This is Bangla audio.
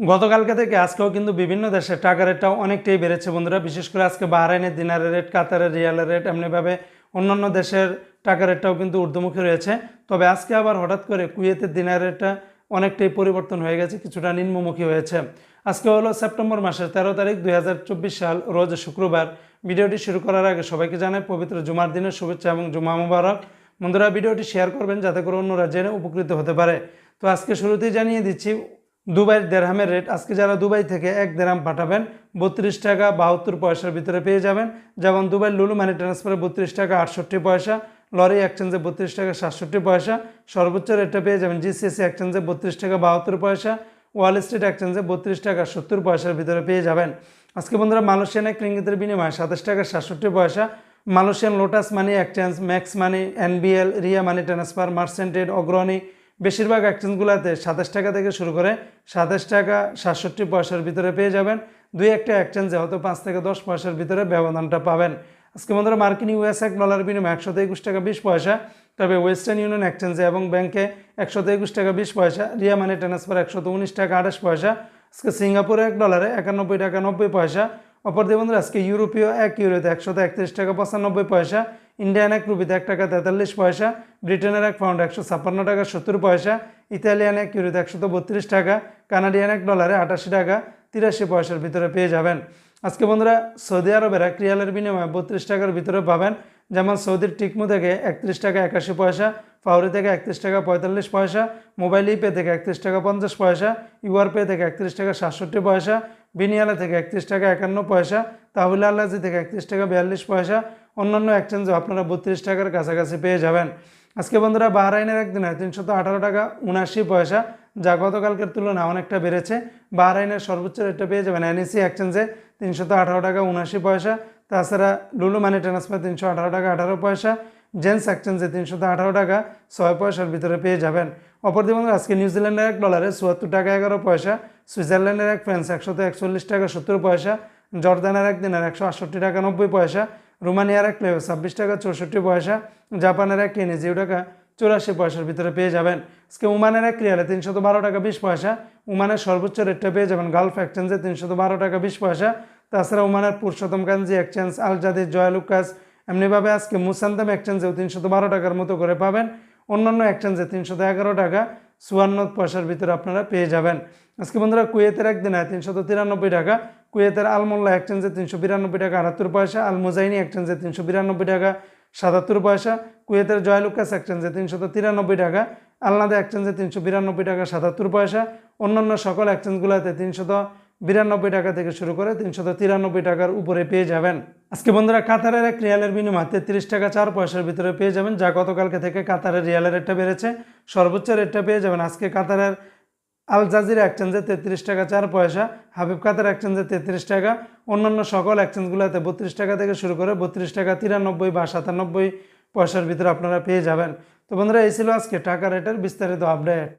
গতকালকে থেকে আজকেও কিন্তু বিভিন্ন দেশের টাকা রেটটাও অনেকটাই বেড়েছে বন্ধুরা। বিশেষ করে আজকে বাহরাইনের দিনারের রেট, কাতারের রিয়ালের রেট এমনিভাবে অন্যান্য দেশের টাকা রেটটাও কিন্তু ঊর্ধ্বমুখী রয়েছে। তবে আজকে আবার হঠাৎ করে কুয়েতের দিনার রেটটা অনেকটাই পরিবর্তন হয়ে গেছে, কিছুটা নিম্নমুখী হয়েছে। আজকে হলো সেপ্টেম্বর মাসের তেরো তারিখ দুই হাজার চব্বিশ সাল, রোজ শুক্রবার। ভিডিওটি শুরু করার আগে সবাইকে জানাই পবিত্র জুমার দিনের শুভেচ্ছা এবং জুমা মুবারক। বন্ধুরা, ভিডিওটি শেয়ার করবেন যাতে করে অন্যরা জেনে উপকৃত হতে পারে। তো আজকে শুরুতেই জানিয়ে দিচ্ছি দুবাইয়ের দেড়হামের রেট আজকে যারা দুবাই থেকে এক দেড়হাম পাঠাবেন, বত্রিশ টাকা বাহাত্তর পয়সার ভিতরে পেয়ে যাবেন। যেমন দুবাই লুলু মানি ট্রান্সফারে বত্রিশ টাকা আটষট্টি পয়সা, লরি এক্সচেঞ্জে বত্রিশ টাকা সাতষট্টি পয়সা, সর্বোচ্চ রেটটা পেয়ে যাবেন জিসিএসসি এক্সচেঞ্জে বত্রিশ টাকা বাহাত্তর পয়সা ওয়াল স্ট্রিট এক্সচেঞ্জে বত্রিশ টাকা সত্তর পয়সার ভিতরে পেয়ে যাবেন। আজকে বন্ধুরা মালয়েশিয়ান এক রিঙ্গিতের বিনিময়ে সাতাশ টাকা সাতষট্টি পয়সা, Malaysian Lotus Money Exchange Max Money NBL Ria Money Transfer Merchantrade Agrani বেশিরভাগ এক্সচেঞ্জগুলোতে সাতাশ টাকা থেকে শুরু করে সাতাশ টাকা সাতষট্টি পয়সার ভিতরে পেয়ে যাবেন। দুই একটা এক্সচেঞ্জে হয়তো পাঁচ থেকে দশ পয়সার ভিতরে ব্যবধানটা পাবেন। আজকে বন্ধুরা মার্কিন ইউএস এক ডলার বিনিময়ে একশো একুশ টাকা বিশ পয়সা, তবে ওয়েস্টার্ন ইউনিয়ন এক্সচেঞ্জে এবং ব্যাংকে একশো একুশ টাকা বিশ পয়সা, রিয়া মানি ট্রান্সফার একশো উনিশ টাকা আঠাশ পয়সা, আজকে সিঙ্গাপুরে এক ডলারে একানব্বই টাকা নব্বই পয়সা, অপরদিকে বন্ধুরা আজকে ইউরোপীয় এক ইউরোতে একশো একত্রিশ টাকা পঁচানব্বই পয়সা ইন্ডিয়ান এক রুপিতে এক টাকা তেতাল্লিশ পয়সা ব্রিটেনের এক পাউন্ড একশো ছাপ্পান্ন টাকা সত্তর পয়সা ইতালিয়ান এক ইউরোতে একশো বত্রিশ টাকা কানাডিয়ান এক ডলারে আটাশি টাকা তিরাশি পয়সার ভিতরে পেয়ে যাবেন। আজকে বন্ধুরা, সৌদি আরবের এক রিয়ালের বিনিময়ে বত্রিশ টাকার ভিতরে পাবেন। যেমন সৌদির টিকমু থেকে একত্রিশ টাকা একাশি পয়সা, ফাউরি থেকে একত্রিশ টাকা পঁয়তাল্লিশ পয়সা, মোবাইল ইপে থেকে একত্রিশ টাকা পঞ্চাশ পয়সা ইউআর পে থেকে একত্রিশ টাকা সাতষট্টি পয়সা, বিনিয়ালা থেকে একত্রিশ টাকা একান্ন পয়সা, তাহলে আল্লাজি থেকে একত্রিশ টাকা বিয়াল্লিশ পয়সা অন্যান্য এক্সচেঞ্জে আপনারা বত্রিশ টাকার কাছাকাছি পেয়ে যাবেন। আজকে বন্ধুরা বাহরাইনের একদিনে তিনশত আঠারো টাকা উনাশি পয়সা, যা গতকালকের তুলনায় অনেকটা বেড়েছে। বাহরাইনের সর্বোচ্চ রেটটা পেয়ে যাবেন এনএসি এক্সচেঞ্জে তিনশত আঠারো টাকা উনাশি পয়সা, তাছাড়া লুলু মানি ট্রান্সফার তিনশো আঠারো টাকা আঠারো পয়সা জেন্স এক্সচেঞ্জে তিনশত আঠারো টাকা ছয় পয়সার ভিতরে পেয়ে যাবেন। অপরদিকে বন্ধুরা, আজকে নিউজিল্যান্ডের এক ডলারে চুয়াত্তর টাকা এগারো পয়সা সুইজারল্যান্ডের এক ফ্রান্স একশত একচল্লিশ টাকা সত্তর পয়সা জর্দানের এক দিনের একশো আটষট্টি টাকা নব্বই পয়সা রোমানিয়ার এক প্লেও ছাব্বিশ টাকা, চৌষট্টি পয়সা, জাপানের এক কেনে জিরো টাকা, চুরাশি পয়সার ভিতরে পেয়ে যাবেন। আজকে উমানের এক রিয়ালে তিনশত বারো টাকা, বিশ পয়সা উমানের সর্বোচ্চ রেটটা পেয়ে যাবেন গালফ এক্সচেঞ্জে তিনশত বারো টাকা, বিশ পয়সা। তাছাড়া উমানের পুরুষোত্তম কাঞ্জি এক্সচেঞ্জ, আল জাদিদ জয়ালুকাস এমনিভাবে আজকে মুসান্তাম এক্সচেঞ্জেও তিনশত বারো টাকার মতো করে পাবেন। অন্যান্য এক্সচেঞ্জে তিনশত এগারো টাকা, চুয়ান্ন পয়সার ভিতরে আপনারা পেয়ে যাবেন। আজকে বন্ধুরা কুয়েতের একদিনে তিনশত তিরানব্বই টাকা কুয়েতের আলমোল্লা এক্সচেঞ্জে তিনশো বিরানব্বই টাকা আটাত্তর পয়সা আল মুজাইনি এক্সচেঞ্জে তিনশো বিরানব্বই টাকা, সাতাত্তর পয়সা, কুয়েতের জয়লুকাস এক্সচেঞ্জে তিনশত তিরানব্বই টাকা, আলনাদা এক্সচেঞ্জে তিনশো বিরানব্বই টাকা, সাতাত্তর পয়সা, অন্যান্য সকল এক্সচেঞ্জগুলোতে তিনশত বিরানব্বই টাকা থেকে শুরু করে তিনশত তিরানব্বই টাকার উপরে পেয়ে যাবেন। আজকে বন্ধুরা কাতারের এক রিয়ালের বিনিময় তেত্রিশ টাকা চার পয়সার ভিতরে পেয়ে যাবেন, যা গতকালকে থেকে কাতারের রিয়ালের রেটটা বেড়েছে, সর্বোচ্চ রেটটা পেয়ে যাবেন আজকে কাতারের আল জাজিরা এক্সচেঞ্জে তেত্রিশ টাকা, চার পয়সা। হাবিব কাতার এক্সচেঞ্জে তেত্রিশ টাকা। অন্যান্য সকল এক্সচেঞ্জগুলোতে বত্রিশ টাকা থেকে শুরু করে বত্রিশ টাকা, তিরানব্বই বা সাতানব্বই পয়সার ভিতরে আপনারা পেয়ে যাবেন। তো বন্ধুরা, এই ছিল আজকে টাকা রেটের বিস্তারিত আপডেট